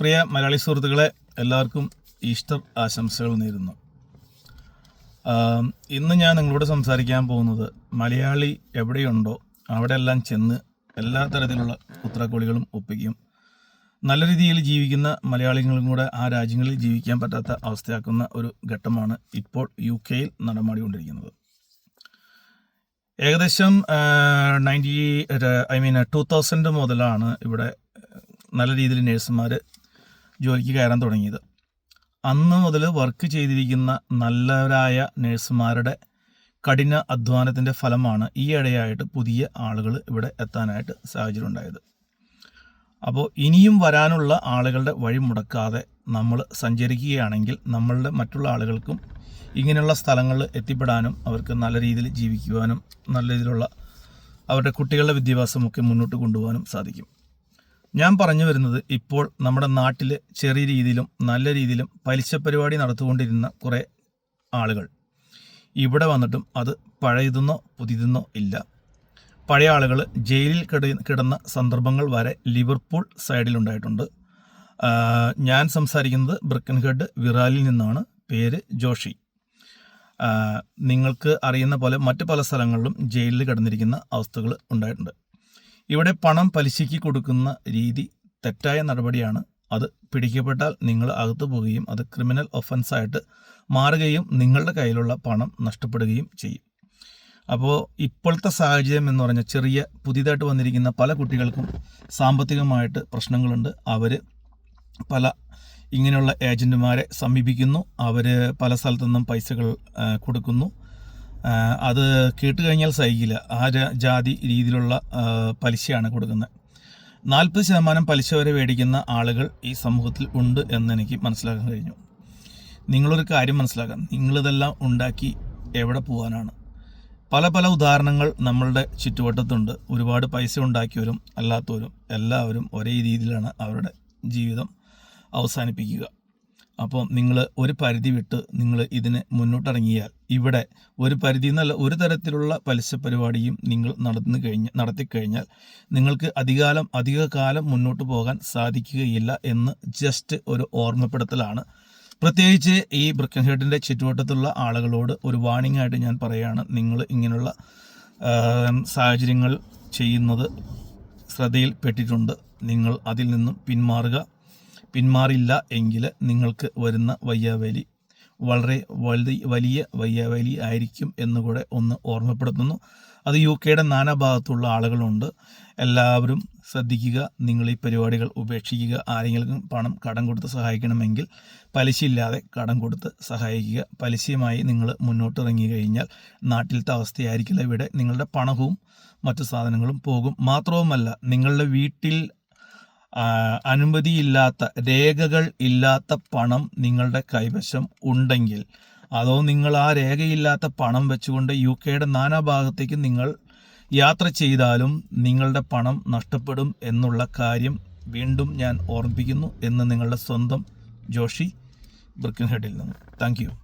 പ്രിയ മലയാളി സുഹൃത്തുക്കളെ എല്ലാവർക്കും ഈസ്റ്റർ ആശംസകൾ നേരുന്നു. ഇന്ന് ഞാൻ നിങ്ങളോട് സംസാരിക്കാൻ പോകുന്നത് മലയാളി എവിടെയുണ്ടോ അവിടെയെല്ലാം ചെന്ന് എല്ലാ തരത്തിലുള്ള പുത്രക്കോളികളും ഒപ്പിക്കും. നല്ല രീതിയിൽ ജീവിക്കുന്ന മലയാളികളും കൂടെ ആ രാജ്യങ്ങളിൽ ജീവിക്കാൻ പറ്റാത്ത അവസ്ഥയാക്കുന്ന ഒരു ഘട്ടമാണ് ഇപ്പോൾ യു കെയിൽ നടമാടിക്കൊണ്ടിരിക്കുന്നത്. ഏകദേശം ninety I mean two thousand മുതലാണ് ഇവിടെ നല്ല രീതിയിൽ നേഴ്സുമാർ ജോലിക്ക് കയറാൻ തുടങ്ങിയത്. അന്ന് മുതൽ വർക്ക് ചെയ്തിരിക്കുന്ന നല്ലവരായ നേഴ്സുമാരുടെ കഠിന അധ്വാനത്തിന്റെ ഫലമാണ് ഈ ഇടയായിട്ട് പുതിയ ആളുകൾ ഇവിടെ എത്താനായിട്ട് സാഹചര്യം ഉണ്ടായത്. അപ്പോൾ ഇനിയും വരാനുള്ള ആളുകളുടെ വഴി മുടക്കാതെ നമ്മൾ സഞ്ചരിക്കുകയാണെങ്കിൽ നമ്മളുടെ മറ്റുള്ള ആളുകൾക്കും ഇങ്ങനെയുള്ള സ്ഥലങ്ങളിൽ എത്തിപ്പെടാനും അവർക്ക് നല്ല രീതിയിൽ ജീവിക്കുവാനും നല്ല രീതിയിലുള്ള അവരുടെ കുട്ടികളുടെ വിദ്യാഭ്യാസമൊക്കെ മുന്നോട്ട് കൊണ്ടുപോകാനും സാധിക്കും. ഞാൻ പറഞ്ഞു വരുന്നത് ഇപ്പോൾ നമ്മുടെ നാട്ടിൽ ചെറിയ രീതിയിലും നല്ല രീതിയിലും പലിശ പരിപാടി നടത്തുകൊണ്ടിരുന്ന കുറേ ആളുകൾ. ഇവിടെ വന്നിട്ടും അത് പഴയതെന്നോ പുതിയതെന്നോ ഇല്ല. പഴയ ആളുകൾ ജയിലിൽ കിട കിടന്ന സന്ദർഭങ്ങൾ വരെ ലിവർപൂൾ സൈഡിലുണ്ടായിട്ടുണ്ട് ഞാൻ സംസാരിക്കുന്നത് ബ്രിക്കൻഹെഡ് വിറാലിൽ നിന്നാണ്. പേര് ജോഷി. നിങ്ങൾക്ക് അറിയുന്ന പോലെ മറ്റ് പല സ്ഥലങ്ങളിലും ജയിലിൽ കിടന്നിരിക്കുന്ന അവസ്ഥകൾ ഉണ്ടായിട്ടുണ്ട്. ഇവിടെ പണം പലിശയ്ക്ക് കൊടുക്കുന്ന രീതി തെറ്റായ നടപടിയാണ്. അത് പിടിക്കപ്പെട്ടാൽ നിങ്ങൾ അകത്തു പോവുകയും അത് ക്രിമിനൽ ഒഫൻസായിട്ട് മാറുകയും നിങ്ങളുടെ കയ്യിലുള്ള പണം നഷ്ടപ്പെടുകയും ചെയ്യും. അപ്പോൾ ഇപ്പോഴത്തെ സാഹചര്യം എന്ന് പറഞ്ഞാൽ ചെറിയ പുതിയതായിട്ട് വന്നിരിക്കുന്ന പല കുട്ടികൾക്കും സാമ്പത്തികമായിട്ട് പ്രശ്നങ്ങളുണ്ട്. അവർ പല ഇങ്ങനെയുള്ള ഏജന്റുമാരെ സമീപിക്കുന്നു. അവർ പല സ്ഥലത്തു നിന്നും പൈസകൾ കൊടുക്കുന്നു. അത് കേട്ട് കഴിഞ്ഞാൽ സഹിക്കില്ല. ആ ജാതി രീതിയിലുള്ള പലിശയാണ് കൊടുക്കുന്നത്. നാൽപ്പത് ശതമാനം പലിശ വരെ മേടിക്കുന്ന ആളുകൾ ഈ സമൂഹത്തിൽ ഉണ്ട് എന്ന് എനിക്ക് മനസ്സിലാക്കാൻ കഴിഞ്ഞു. നിങ്ങളൊരു കാര്യം മനസ്സിലാക്കാം. നിങ്ങളിതെല്ലാം ഉണ്ടാക്കി എവിടെ പോകാനാണ് പല പല ഉദാഹരണങ്ങൾ നമ്മളുടെ ചുറ്റുവട്ടത്തുണ്ട്. ഒരുപാട് പൈസ ഉണ്ടാക്കിയവരും അല്ലാത്തവരും എല്ലാവരും ഒരേ രീതിയിലാണ് അവരുടെ ജീവിതം അവസാനിപ്പിക്കുക. അപ്പോൾ നിങ്ങൾ ഒരു പരിധി വിട്ട് നിങ്ങൾ ഇതിന് മുന്നോട്ടിറങ്ങിയാൽ ഇവിടെ ഒരു പരിധി എന്നല്ല ഒരു തരത്തിലുള്ള പലിശ പരിപാടിയും നിങ്ങൾ നടന്നു കഴിഞ്ഞ് നടത്തിക്കഴിഞ്ഞാൽ നിങ്ങൾക്ക് അധികാലം അധിക കാലം മുന്നോട്ട് പോകാൻ സാധിക്കുകയില്ല എന്ന് ജസ്റ്റ് ഒരു ഓർമ്മപ്പെടുത്തലാണ്. പ്രത്യേകിച്ച് ഈ ബ്രിക്കൻഹെഡിന്റെ ചുറ്റുവട്ടത്തുള്ള ആളുകളോട് ഒരു വാണിംഗ് ആയിട്ട് ഞാൻ പറയുകയാണ് നിങ്ങൾ ഇങ്ങനെയുള്ള സാഹചര്യങ്ങൾ ചെയ്യുന്നത് ശ്രദ്ധയിൽപ്പെട്ടിട്ടുണ്ട്. നിങ്ങൾ അതിൽ നിന്നും പിന്മാറുക. പിന്മാറില്ല എങ്കിൽ നിങ്ങൾക്ക് വരുന്ന വയ്യാവേലി വളരെ വലിയ വയ്യാവേലി ആയിരിക്കും എന്നുകൂടെ ഒന്ന് ഓർമ്മപ്പെടുത്തുന്നു. അത് യു കെയുടെ നാനാഭാഗത്തുള്ള ആളുകളുണ്ട്. എല്ലാവരും ശ്രദ്ധിക്കുക നിങ്ങൾ ഈ പരിപാടികൾ ഉപേക്ഷിക്കുക. ആരെങ്കിലും പണം കടം കൊടുത്ത് സഹായിക്കണമെങ്കിൽ പലിശയില്ലാതെ കടം കൊടുത്ത് സഹായിക്കുക. പലിശയുമായി നിങ്ങൾ മുന്നോട്ട് ഇറങ്ങി കഴിഞ്ഞാൽ നാട്ടിലത്തെ അവസ്ഥയായിരിക്കില്ല. ഇവിടെ നിങ്ങളുടെ പണവും മറ്റു സാധനങ്ങളും പോകും. മാത്രവുമല്ല നിങ്ങളുടെ വീട്ടിൽ അനുമതിയില്ലാത്ത രേഖകൾ ഇല്ലാത്ത പണം നിങ്ങളുടെ കൈവശം ഉണ്ടെങ്കിൽ അതോ നിങ്ങൾ ആ രേഖയില്ലാത്ത പണം വെച്ചുകൊണ്ട് യു കെയുടെ നാനാഭാഗത്തേക്ക് നിങ്ങൾ യാത്ര ചെയ്താലും നിങ്ങളുടെ പണം നഷ്ടപ്പെടും എന്നുള്ള കാര്യം വീണ്ടും ഞാൻ ഓർമ്മിപ്പിക്കുന്നു എന്ന് നിങ്ങളുടെ സ്വന്തം ജോഷി ബ്രിക്കൻഹെഡിൽ നിന്ന്. താങ്ക്